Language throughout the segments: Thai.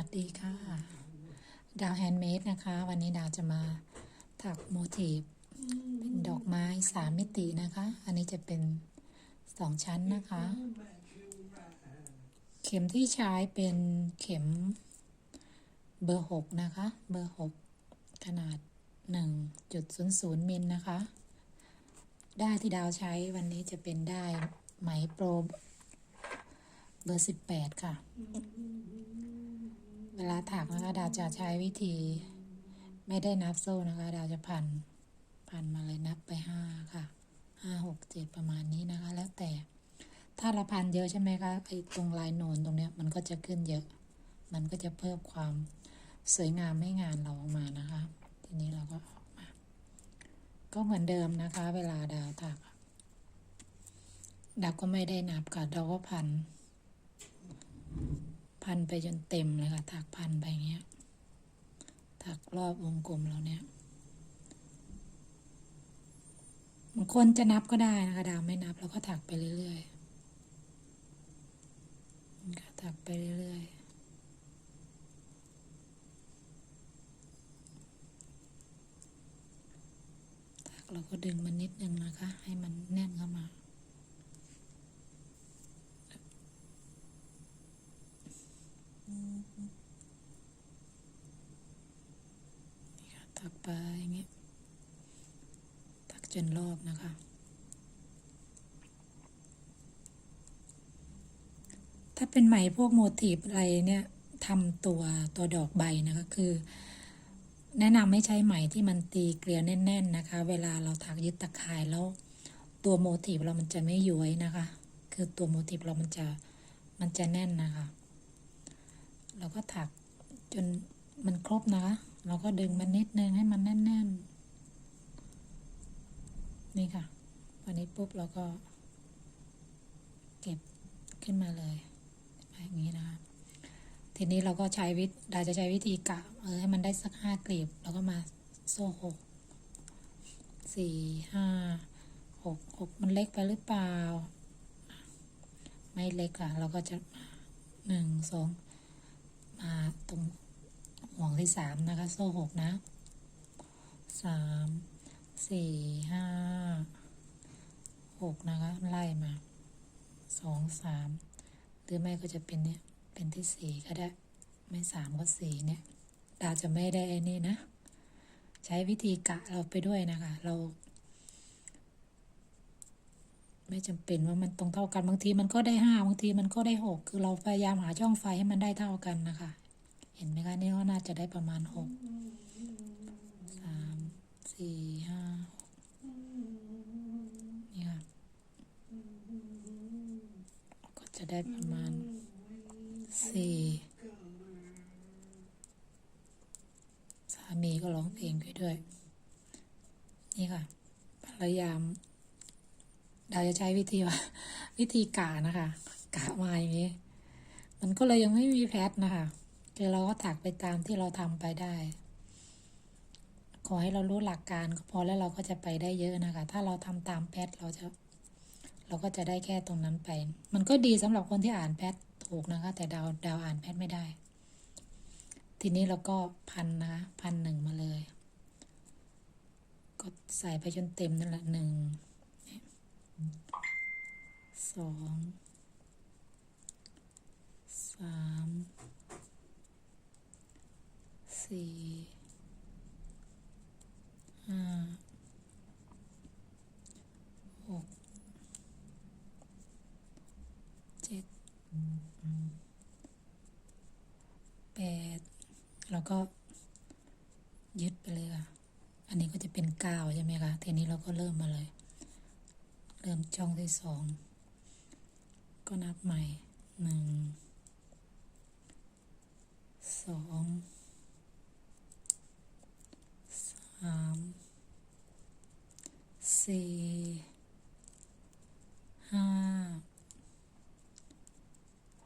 วัสดีค่ะ ดาวแฮนด์เมดนะคะ วันนี้ดาวจะมาถักโมทีฟเป็นดอกไม้สามมิตินะคะ อันนี้จะเป็นสองชั้นนะคะ เข็มที่ใช้เป็นเข็มเบอร์หกนะคะ เบอร์หกขนาดหนึ่งจุดศูนย์ศูนย์มิลนะคะ ได้ที่ดาวใช้วันนี้จะเป็นได้ไหมโปรเบอร์สิบแปดค่ะ เวลาถักนะคะดาวจะใช้วิธี ไม่ได้นับโซ่นะคะ ดาวจะพันพันมาเลยนับไปห้าค่ะห้าหกเจ็ดประมาณนี้นะคะ แล้วแต่ถ้าเราพันเยอะใช่ไหมคะไอ้ตรงลายโนนตรงเนี้ยมันก็จะขึ้นเยอะ มันก็จะเพิ่มความสวยงามให้งานเราออกมานะคะ ทีนี้เราก็ออกมา ก็เหมือนเดิมนะคะ เวลาดาวถักดาวก็ไม่ได้นับค่ะดาวก็พัน พันไปจนเต็มเลยค่ะ ถักพันไปอย่างเงี้ย ถักรอบวงกลมเราเนี่ยบางคนจะนับก็ได้นะคะดาวไม่นับเราก็ถักไปเรื่อยๆค่ะถักไปเรื่อยๆเราก็ดึงมันนิดนึงนะคะ ให้มันแน่นเข้ามา นี่ค่ะถักไปอย่างเงี้ยถักจนรอบนะคะ ถ้าเป็นไหมพวกโมทีฟอะไรเนี่ยทำตัวตัวดอกใบนะคะคือ แนะนำให้ใช้ไหมที่มันตีเกลียวแน่น ๆนะคะ เวลาเราถักยึดตะข่ายแล้วตัวโมทีฟเรามันจะไม่ย้วยนะคะ คือตัวโมทีฟเรามันจะมันจะแน่นนะคะ เราก็ถักจนมันครบนะคะ เราก็ดึงมันนิดนึงให้มันแน่น ๆ นี่ค่ะวันนี้ปุ๊บเราก็ เก็บขึ้นมาเลยแบบนี้นะคะทีนี้เราก็ใช้วิธีเราจะใช้วิธีกะเออให้มันได้สักห้ากลีบ แล้วก็มาโซ่หกสี่ห้าหกหกมันเล็กไปหรือเปล่า ไม่เล็กอะเราก็จะหนึ่งสอง มาตรงห่วงที่สามนะคะ โซ่หกนะสามสี่ห้าหกนะคะไล่มาสองสามหรือไม่ก็จะเป็นเนี่ยเป็นที่สี่ก็ได้ ไม่สามก็สี่เนี่ยดาจะไม่ได้ไอ้นี่นะ ใช้วิธีกะเราไปด้วยนะคะ เรา ไม่จำเป็นว่ามันตรงเท่ากันบางทีมันก็ได้ห้าบางทีมันก็ได้หกคือเราพยายามหาช่องไฟให้มันได้เท่ากันนะคะ เห็นไหมคะนี่ก็น่าจะได้ประมาณหกสามสี่ห้าหกนี่ค่ะก็จะได้ประมาณสี่สามีก็ร้องเพลงไปด้วย นี่ค่ะพยายาม เราจะใช้วิธีว่าวิธีกานะคะกะมาอย่างนี้ มันก็เลยยังไม่มีแพทนะคะคือเราก็ถักไปตามที่เราทำไปได้ ขอให้เรารู้หลักการก็พอแล้วเราก็จะไปได้เยอะนะคะ ถ้าเราทำตามแพทเราจะ เราก็จะได้แค่ตรงนั้นไป มันก็ดีสำหรับคนที่อ่านแพทถูกนะคะ แต่ดาวดาวอ่านแพทไม่ได้ ทีนี้เราก็พันนะคะพันหนึ่งมาเลย ก็ใส่ไปจนเต็มนั่นแหละหนึ่ง สองสามสี่ห้าหกเจ็ดแปดแล้วก็ยึดไปเลยค่ะ อันนี้ก็จะเป็นเก้าใช่ไหมคะ ทีนี้เราก็เริ่มมาเลย เริ่มช่องที่สอง ก็นับใหม่หนึ่งสองสามสี่ห้า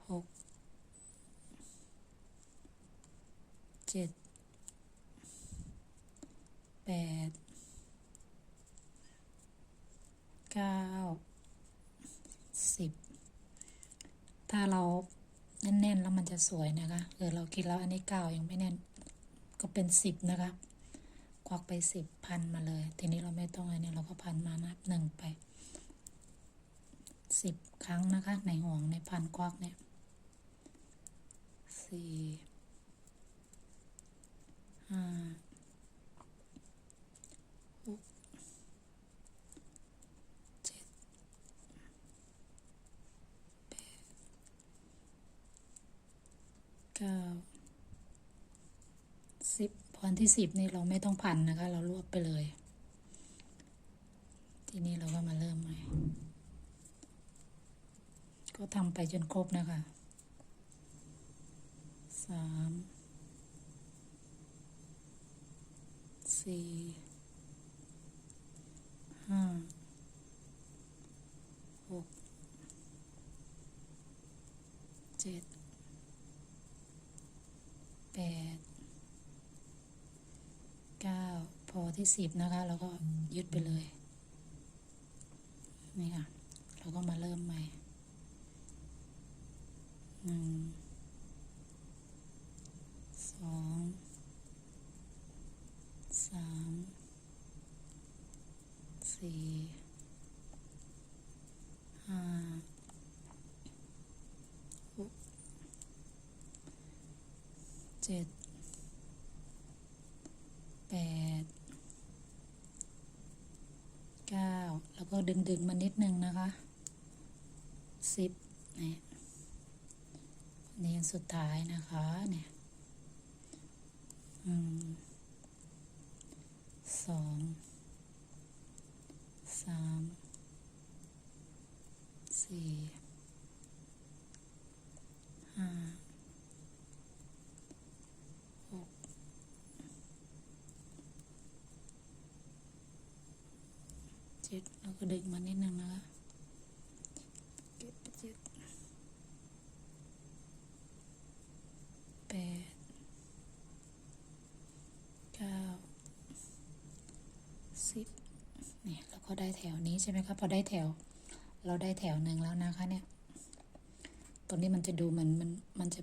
หกเจ็ดแปดเก้า สิบ ถ้าเราแน่นๆแล้วมันจะสวยนะคะเออเราคิดแล้วอันนี้เก้ายังไม่แน่นก็เป็นสิบนะคะควักไปสิบพันมาเลย ทีนี้เราไม่ต้องอันนี้เราก็พันมานับหนึ่งไปสิบครั้งนะคะ ในห่วงในพันควักเนี่ยสี่ห้าหกเจ็ดแปด เก้าสิบพอนที่สิบนี่เราไม่ต้องพันนะคะ เรารวบไปเลย ทีนี้เราก็มาเริ่มใหม่ ก็ทำไปจนครบนะคะสามสี่ห้าหกเจ็ด แปด เก้า พอ ที่สิบนะคะ แล้วก็ยึดไปเลย นี่ค่ะ เราก็มาเริ่มใหม่หนึ่ง สอง สาม สี่ ห้า หก เจ็ด แปด เก้า แล้วก็ ดึงดึง ๆ มานิดนึงนะคะสิบเนี่ยนี่สุดท้ายนะคะเนี่ยสองสามสี่ ห้า หก เจ็ดแล้วก็ดึงมานิดนึงนะคะเก็บเจ็ดแปดเก้าสิบเนี่ยแล้วก็ได้แถวนี้ใช่ไหมคะพอได้แถว เราได้แถวหนึ่งแล้วนะคะเนี่ยตรงนี้มันจะดูเหมือนมันมันจะ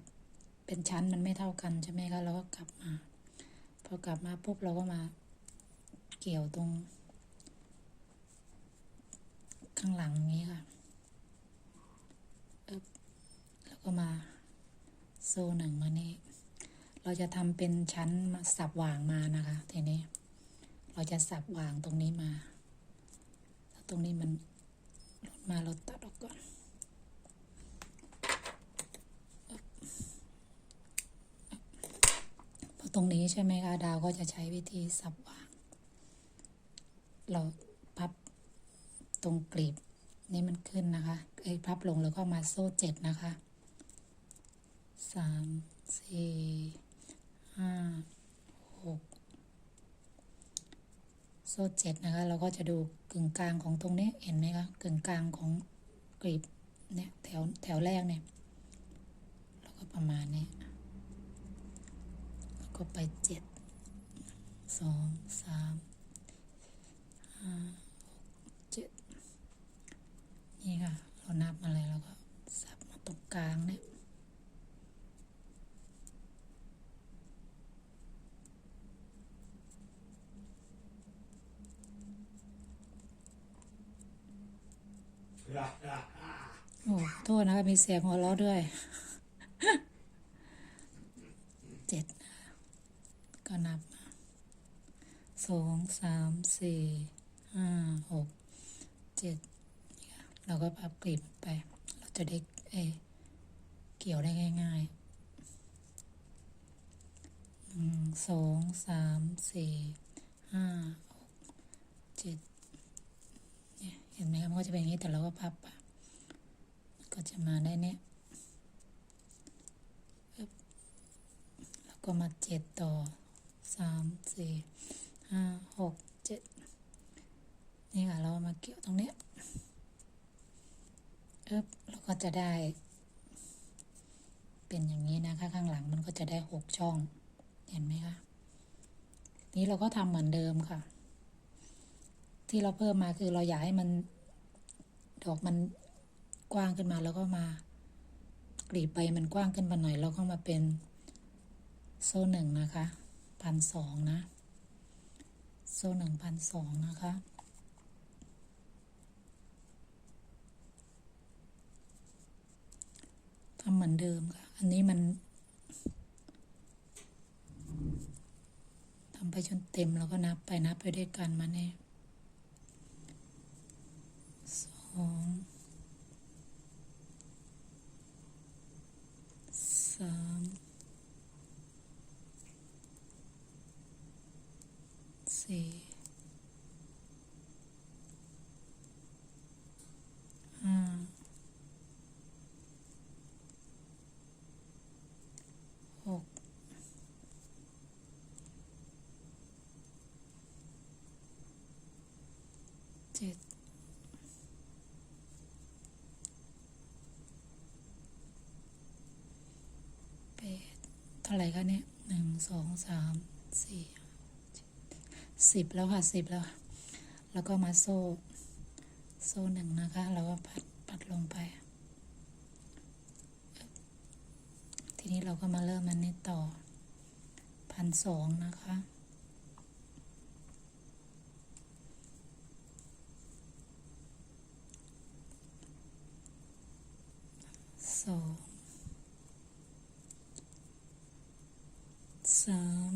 เป็นชั้นมันไม่เท่ากันใช่ไหมคะเราก็กลับมา พอกลับมาปุ๊บเราก็มาเกี่ยวตรง ข้างหลังนี้ค่ะแล้วก็มาโซ่หนึ่งมานี่เราจะทำเป็นชั้นมาสับวางมานะคะ ทีนี้ เราจะสับวางตรงนี้มาแล้วตรงนี้มันหลุดมาเราตัดออกก่อนพอตรงนี้ใช่ไหมคะดาวก็จะใช้วิธีสับวาง เรา ตรงกลีบนี่มันขึ้นนะคะไอ้ยพับลงแล้วก็มาโซ่เจ็ดนะคะสามสี่ห้าหกโซ่เจ็ดนะคะ เราก็จะดูกึ่งกลางของตรงนี้เห็นไหมคะกึ่งกลางของกลีบเนี่ยแถวแถวแรกเนี่ยแล้วก็ประมาณนี้แล้วก็ไปเจ็ดสองสามห้า นี่ค่ะ เรานับมาเลยแล้วก็สับมาตรงกลางเนี่ยโอ้โทษนะคะมีเสียงหัวเราะด้วยเจ็ดก็นับสองสามสี่ห้าหกเจ็ด เราก็พับกลีบไป เราจะได้เอเกี่ยวได้ง่ายๆหนึ่งสองสามสี่ห้าหกเจ็ดเนี่ยเห็นไหมครับมันก็จะเป็นอย่างนี้แต่เราก็พับไปก็จะมาได้เนี่ยปึ๊บแล้วก็มาเจ็ดต่อสามสี่ห้าหกเจ็ดนี่ค่ะเรามาเกี่ยวตรงเนี้ย อ๊บเราก็จะได้ เป็นอย่างนี้นะคะข้างหลังมันก็จะได้หกช่อง เห็นไหมคะนี้เราก็ทำเหมือนเดิมค่ะ ที่เราเพิ่มมาคือเราอยากให้มันดอกมันกว้างขึ้นมาแล้วก็มากลีบใบมันกว้างขึ้นมาหน่อยเราก็มาเป็นโซ่หนึ่งนะคะพันสองนะ โซ่หนึ่งพันสองนะคะทำ เหมือนเดิมค่ะ อันนี้มันทำไปจนเต็มแล้วก็นับไปนับไปด้วยกันมาเนี่ยสองสามสี่ห้าหก เจ็ดแปดเท่าไหร่คะเนี่ยหนึ่งสองสามสี่สิบแล้วค่ะสิบแล้ว แล้วก็มาโซ่ โซ่หนึ่งนะคะ แล้วก็พัดปัดลงไป ทีนี้เราก็มาเริ่มมันนี้ต่อพันสองนะคะ สองสาม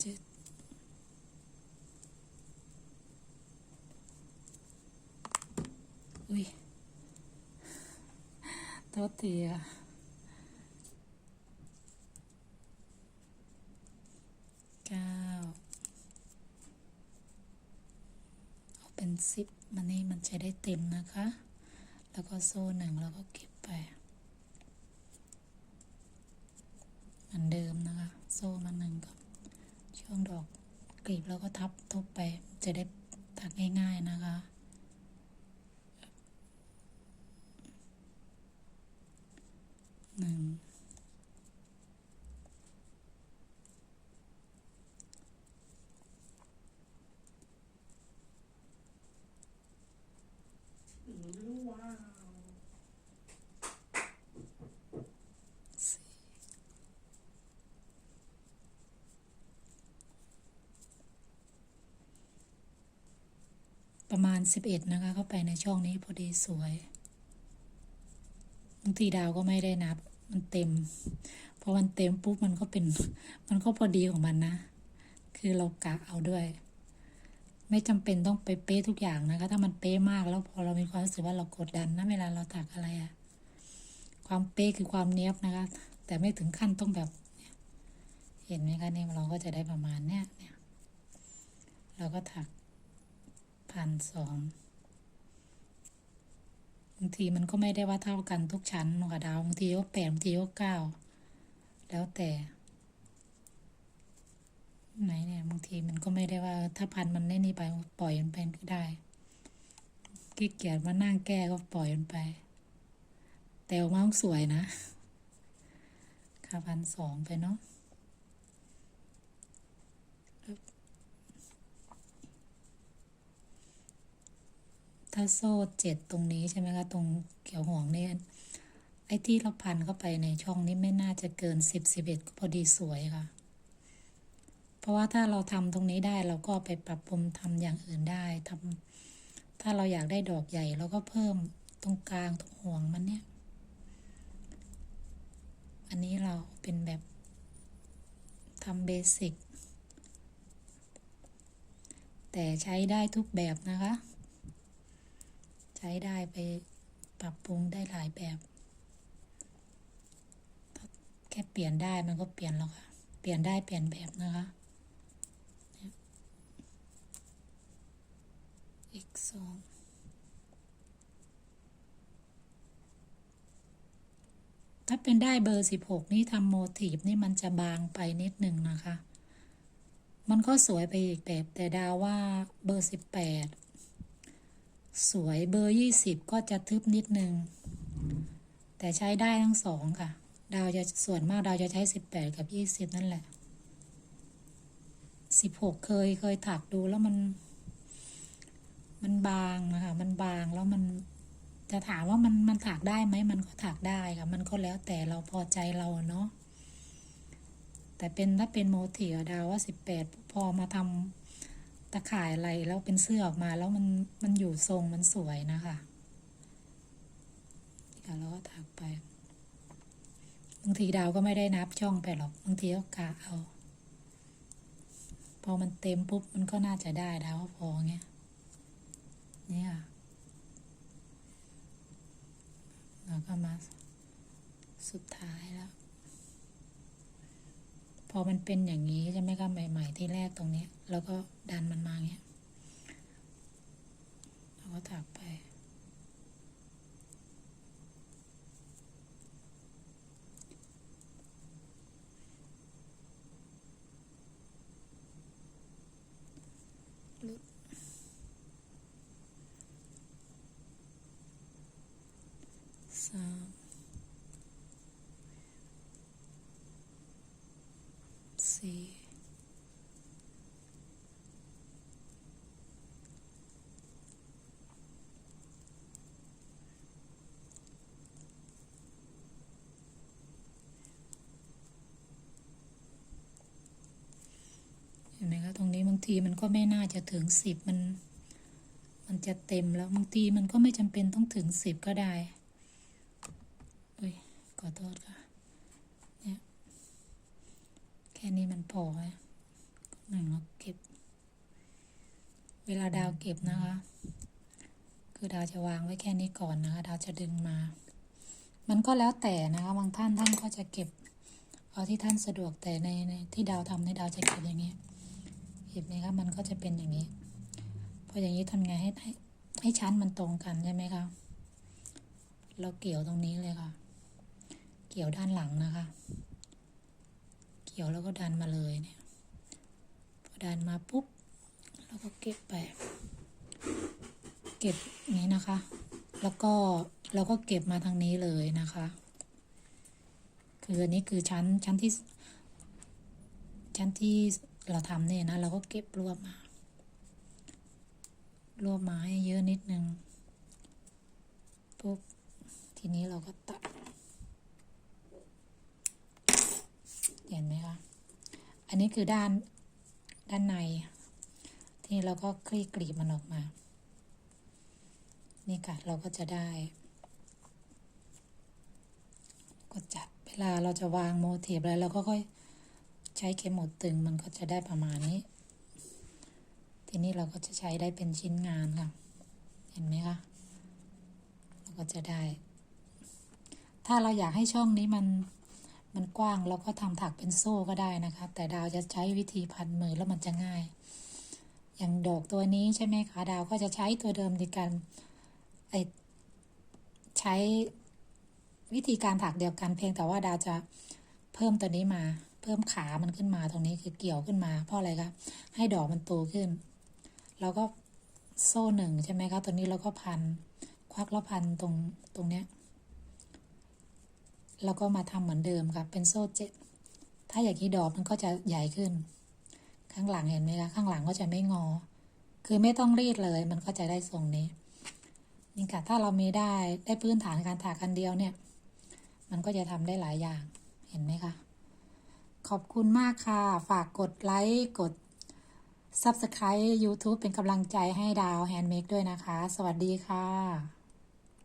เจ็ดอุ้ย โทษทีอะเก้าเอาเป็นสิบมันนี่มันจะได้เต็มนะคะ แล้วก็โซ่หนึ่งแล้วก็เก็บไปเหมือนเดิมนะคะ โซ่มาหนึ่งกับช่วงดอกกลีบแล้วก็ทับทบไปจะได้ตัดง่าย ๆนะคะ หนึ่งประมาณสิบเอ็ดนะคะ เข้าไปในช่องนี้พอดีสวย บางทีดาวก็ไม่ได้นับ มันเต็มพอมันเต็มปุ๊บมันก็เป็น มันก็พอดีของมันนะ คือเรากะเอาด้วย ไม่จำเป็นต้องไปเป๊ะทุกอย่างนะคะ ถ้ามันเป๊ะมากแล้วพอเรามีความรู้สึกว่าเรากดดันนะเวลาเราถักอะไรอะความเป๊ะคือความเนี้ยบนะคะ แต่ไม่ถึงขั้นต้องแบบเนี่ยเห็นไหมคะเนี่ยเราก็จะได้ประมาณเนี้ยเนี่ย เราก็ถักพันสอง บางทีมันก็ไม่ได้ว่าเท่ากันทุกชั้นกค่ะดาวบางทีก็แปดบางทีก็เก้าแล้วแต่ไหนเนี่ยบางทีมันก็ไม่ได้ว่า ถ้าพันมันได้นี่ไปปล่อยมันไปก็ได้ขี้เกียจมานั่งแก้ก็ปล่อยมันไป แต่ออกมาสวยนะค่ะพันสองไปเนาะ ถ้าโซ่เจ็ดตรงนี้ใช่ไหมคะตรงเกี่ยวห่วงเนี่ยไอ้ที่เราพันเข้าไปในช่องนี้ไม่น่าจะเกินสิบสิบเอ็ดก็พอดีสวยค่ะ เพราะว่าถ้าเราทำตรงนี้ได้เราก็ไปปรับปรุงทำอย่างอื่นได้ทำถ้าเราอยากได้ดอกใหญ่เราก็เพิ่มตรงกลางตรงห่วงมันเนี่ย อันนี้เราเป็นแบบทำเบสิกแต่ใช้ได้ทุกแบบนะคะ ใช้ได้ไปปรับปรุงได้หลายแบบแค่เปลี่ยนได้มันก็เปลี่ยนแล้วค่ะ เปลี่ยนได้เปลี่ยนแบบนะคะอีกสองถ้าเป็นได้เบอร์สิบหกนี่ทำโมทีฟนี่มันจะบางไปนิดหนึ่งนะคะ มันก็สวยไปอีกแบบแต่ดาวว่าเบอร์สิบแปด สวยเบอร์ยี่สิบก็จะทึบนิดนึง แต่ใช้ได้ทั้งสองค่ะ ดาวจะส่วนมากดาวจะใช้สิบแปดกับยี่สิบนั่นแหละสิบหกเคยเคยถักดูแล้วมัน มันบางนะคะมันบางแล้วมันจะถามว่ามันมันถักได้ไหมมันก็ถักได้ค่ะ มันก็แล้วแต่เราพอใจเราเนาะแต่เป็นถ้าเป็นโมทีฟดาวว่าสิบแปดพอมาทำ ตะข่ายอะไรแล้วเป็นเสื้อออกมาแล้วมันมันอยู่ทรงมันสวยนะคะเดี๋ยวเราก็ถักไป บางทีดาวก็ไม่ได้นับช่องไปหรอก บางทีก็กะเอา พอมันเต็มปุ๊บมันก็น่าจะได้ดาวว่าพอเงี้ยเนี่ยค่ะเราก็มาสุดท้ายแล้ว พอมันเป็นอย่างนี้ใช่ไหมคะใหม่ ๆ ที่แรกตรงนี้ แล้วก็ดันมันมาเงี้ยเราก็ถักไป สาม สี่เห็นไหมคะตรงนี้บางทีมันก็ไม่น่าจะถึงสิบมัน มันจะเต็มแล้วบางทีมันก็ไม่จำเป็นต้องถึงสิบก็ได้อุ้ยขอโทษค่ะ เนี่ย แค่นี้มันพอไหมหนึ่งเราเก็บ เวลาดาวเก็บนะคะ คือดาวจะวางไว้แค่นี้ก่อนนะคะ ดาวจะดึงมา มันก็แล้วแต่นะคะบางท่านท่านก็จะเก็บ เอาที่ท่านสะดวกแต่ในในที่ดาวทำในดาวจะเก็บอย่างนี้เห็นไหมคะมันก็จะเป็นอย่างนี้พออย่างนี้ทำไงให้ให้ให้ชั้นมันตรงกันใช่ไหมคะเราเกี่ยวตรงนี้เลยค่ะ เกี่ยวด้านหลังนะคะียวแล้วก็ดันมาเลยเนี่ยพอดันมาปุ๊บแล้วก็เก็บไป เก็บนี้นะคะ แล้วก็เราก็เก็บมาทางนี้เลยนะคะ คืออันนี้คือชั้นชั้นที่ ชั้นที่เราทำเนี่ยนะ เราก็เก็บรวบมารวบมาให้เยอะนิดนึงปุ๊บทีนี้เราก็ตัด เห็นไหมคะ อันนี้คือด้านด้านใน ทีนี้เราก็คลี่กลีบมันออกมา นี่ค่ะ เราก็จะได้ ก็จัดเวลาเราจะวางโมทีฟอะไรเราก็ค่อยใช้เข็มหมดตึงมันก็จะได้ประมาณนี้ ทีนี้เราก็จะใช้ได้เป็นชิ้นงานค่ะ เห็นไหมคะ เราก็จะได้ ถ้าเราอยากให้ช่องนี้มัน มันกว้างเราก็ทำถักเป็นโซ่ก็ได้นะคะ แต่ดาวจะใช้วิธีพันมือแล้วมันจะง่าย อย่างดอกตัวนี้ใช่ไหมคะ ดาวก็จะใช้ตัวเดิมในการใช้วิธีการถักเดียวกันเพียงแต่ว่าดาวจะเพิ่มตัวนี้มา เพิ่มขามันขึ้นมาตรงนี้คือเกี่ยวขึ้นมา เพราะอะไรคะให้ดอกมันโตขึ้น เราก็โซ่หนึ่งใช่ไหมคะตัวนี้เราก็พันควักแล้วพันตรงตรงเนี้ย แล้วก็มาทำเหมือนเดิมค่ะ เป็นโซ่เจ็ด ถ้าอย่างนี้ดอกมันก็จะใหญ่ขึ้น ข้างหลังเห็นไหมคะ ข้างหลังก็จะไม่งอ คือไม่ต้องรีดเลย มันก็จะได้ทรงนี้ นี่ค่ะ ถ้าเรามีได้ได้พื้นฐานการถักกันเดียวเนี่ย มันก็จะทำได้หลายอย่าง เห็นไหมคะ ขอบคุณมากค่ะ ฝากกดไลค์ กด Subscribe YouTube เป็นกำลังใจให้ดาวแฮนด์เมดด้วยนะคะ สวัสดีค่ะ